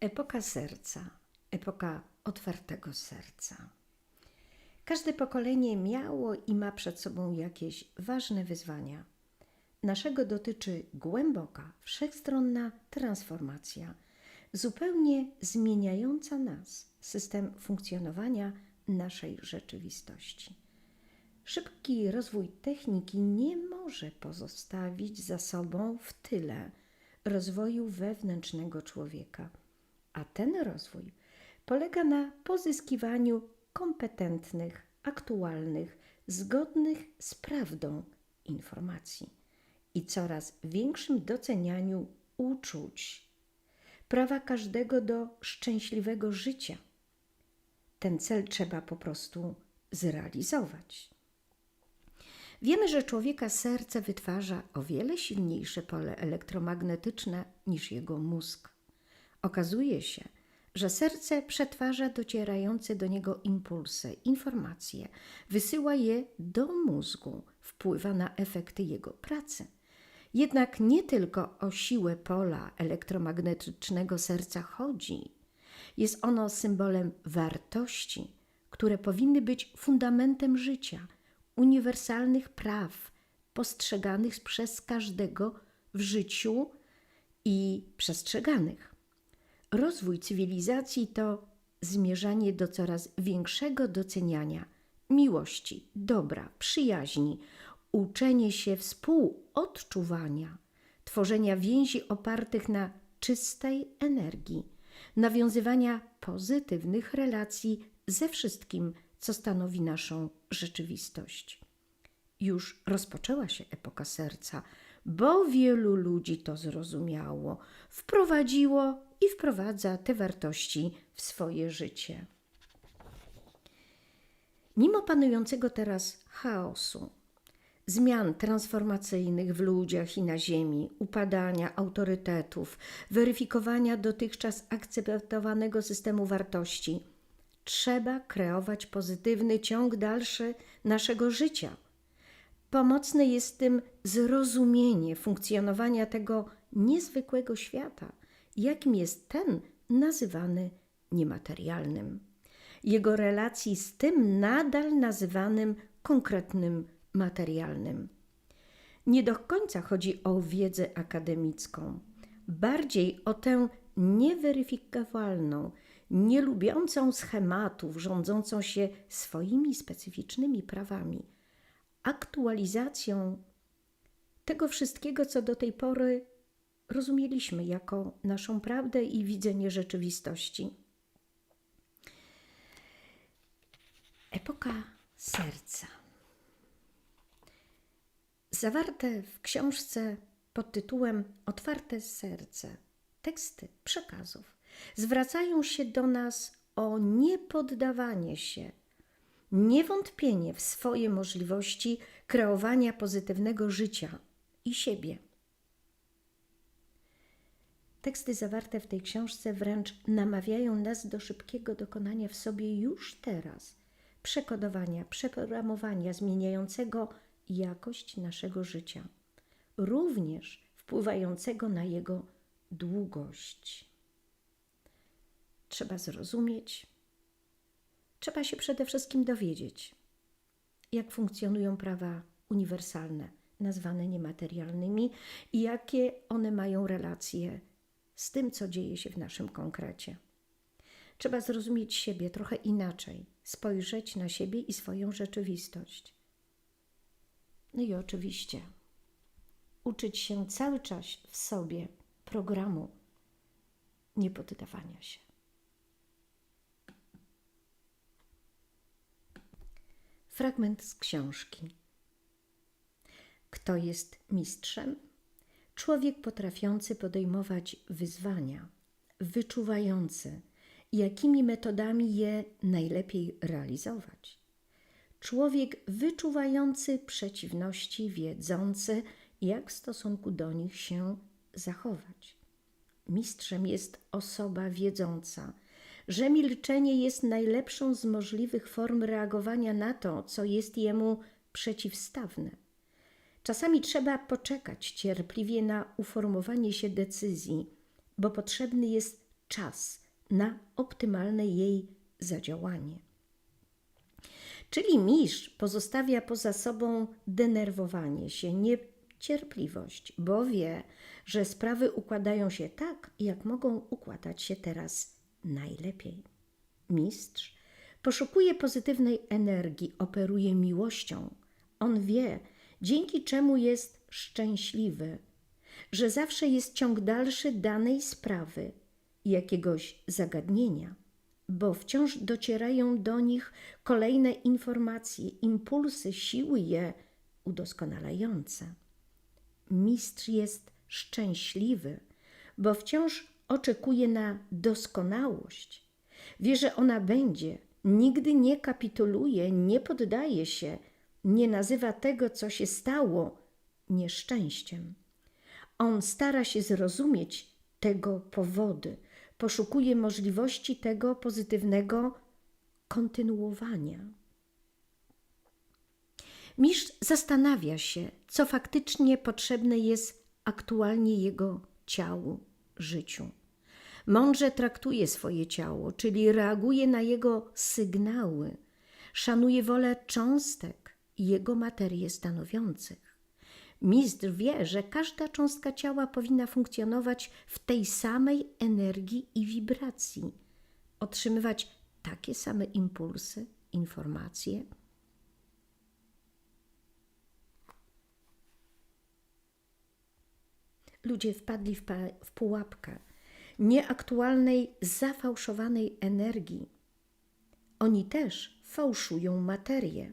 Epoka serca, epoka otwartego serca. Każde pokolenie miało i ma przed sobą jakieś ważne wyzwania. Naszego dotyczy głęboka, wszechstronna transformacja, zupełnie zmieniająca nas, system funkcjonowania naszej rzeczywistości. Szybki rozwój techniki nie może pozostawić za sobą w tyle rozwoju wewnętrznego człowieka, a ten rozwój polega na pozyskiwaniu kompetentnych, aktualnych, zgodnych z prawdą informacji i coraz większym docenianiu uczuć, prawa każdego do szczęśliwego życia. Ten cel trzeba po prostu zrealizować. Wiemy, że człowieka serce wytwarza o wiele silniejsze pole elektromagnetyczne niż jego mózg. Okazuje się, że serce przetwarza docierające do niego impulsy, informacje, wysyła je do mózgu, wpływa na efekty jego pracy. Jednak nie tylko o siłę pola elektromagnetycznego serca chodzi. Jest ono symbolem wartości, które powinny być fundamentem życia, uniwersalnych praw postrzeganych przez każdego w życiu i przestrzeganych. Rozwój cywilizacji to zmierzanie do coraz większego doceniania miłości, dobra, przyjaźni, uczenie się współodczuwania, tworzenia więzi opartych na czystej energii, nawiązywania pozytywnych relacji ze wszystkim, co stanowi naszą rzeczywistość. Już rozpoczęła się epoka serca, bo wielu ludzi to zrozumiało, wprowadziło i wprowadza te wartości w swoje życie. Mimo panującego teraz chaosu, zmian transformacyjnych w ludziach i na ziemi, upadania autorytetów, weryfikowania dotychczas akceptowanego systemu wartości, trzeba kreować pozytywny ciąg dalszy naszego życia. Pomocne jest tym zrozumienie funkcjonowania tego niezwykłego świata, jakim jest ten nazywany niematerialnym. Jego relacji z tym nadal nazywanym konkretnym materialnym. Nie do końca chodzi o wiedzę akademicką, bardziej o tę nieweryfikowalną, nielubiącą schematów, rządzącą się swoimi specyficznymi prawami, aktualizacją tego wszystkiego, co do tej pory rozumieliśmy jako naszą prawdę i widzenie rzeczywistości. Epoka serca. Zawarte w książce pod tytułem Otwarte serce teksty przekazów zwracają się do nas o niepoddawanie się, niewątpienie w swoje możliwości kreowania pozytywnego życia i siebie. Teksty zawarte w tej książce wręcz namawiają nas do szybkiego dokonania w sobie już teraz przekodowania, przeprogramowania zmieniającego jakość naszego życia, również wpływającego na jego długość. Trzeba zrozumieć, trzeba się przede wszystkim dowiedzieć, jak funkcjonują prawa uniwersalne, nazwane niematerialnymi, i jakie one mają relacje z tym, co dzieje się w naszym konkrecie. Trzeba zrozumieć siebie trochę inaczej, spojrzeć na siebie i swoją rzeczywistość. No i oczywiście uczyć się cały czas w sobie programu niepoddawania się. Fragment z książki. Kto jest mistrzem? Człowiek potrafiący podejmować wyzwania, wyczuwający, jakimi metodami je najlepiej realizować. Człowiek wyczuwający przeciwności, wiedzący, jak w stosunku do nich się zachować. Mistrzem jest osoba wiedząca, że milczenie jest najlepszą z możliwych form reagowania na to, co jest jemu przeciwstawne. Czasami trzeba poczekać cierpliwie na uformowanie się decyzji, bo potrzebny jest czas na optymalne jej zadziałanie. Czyli mistrz pozostawia poza sobą denerwowanie się, niecierpliwość, bo wie, że sprawy układają się tak, jak mogą układać się teraz najlepiej. Mistrz poszukuje pozytywnej energii, operuje miłością. On wie, dzięki czemu jest szczęśliwy, że zawsze jest ciąg dalszy danej sprawy, jakiegoś zagadnienia, bo wciąż docierają do nich kolejne informacje, impulsy, siły je udoskonalające. Mistrz jest szczęśliwy, bo wciąż oczekuje na doskonałość. Wie, że ona będzie, nigdy nie kapituluje, nie poddaje się, nie nazywa tego, co się stało, nieszczęściem. On stara się zrozumieć tego powody, poszukuje możliwości tego pozytywnego kontynuowania. Mistrz zastanawia się, co faktycznie potrzebne jest aktualnie jego ciału, życiu. Mądrze traktuje swoje ciało, czyli reaguje na jego sygnały, szanuje wolę cząstek jego materię stanowiących. Mistrz wie, że każda cząstka ciała powinna funkcjonować w tej samej energii i wibracji, otrzymywać takie same impulsy, informacje. Ludzie wpadli w, w pułapkę nieaktualnej, zafałszowanej energii. Oni też fałszują materię.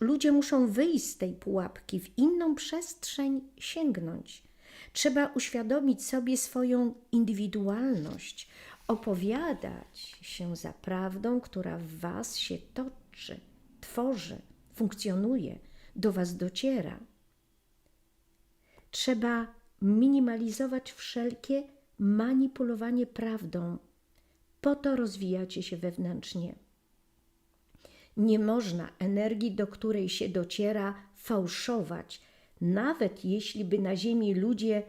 Ludzie muszą wyjść z tej pułapki, w inną przestrzeń sięgnąć. Trzeba uświadomić sobie swoją indywidualność, opowiadać się za prawdą, która w Was się toczy, tworzy, funkcjonuje, do Was dociera. Trzeba minimalizować wszelkie manipulowanie prawdą. Po to rozwijacie się wewnętrznie. Nie można energii, do której się dociera, fałszować, nawet jeśli by na Ziemi ludzie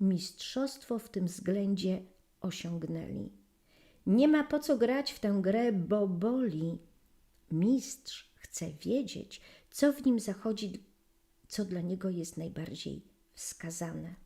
mistrzostwo w tym względzie osiągnęli. Nie ma po co grać w tę grę, bo boli. Mistrz chce wiedzieć, co w nim zachodzi, co dla niego jest najbardziej wskazane.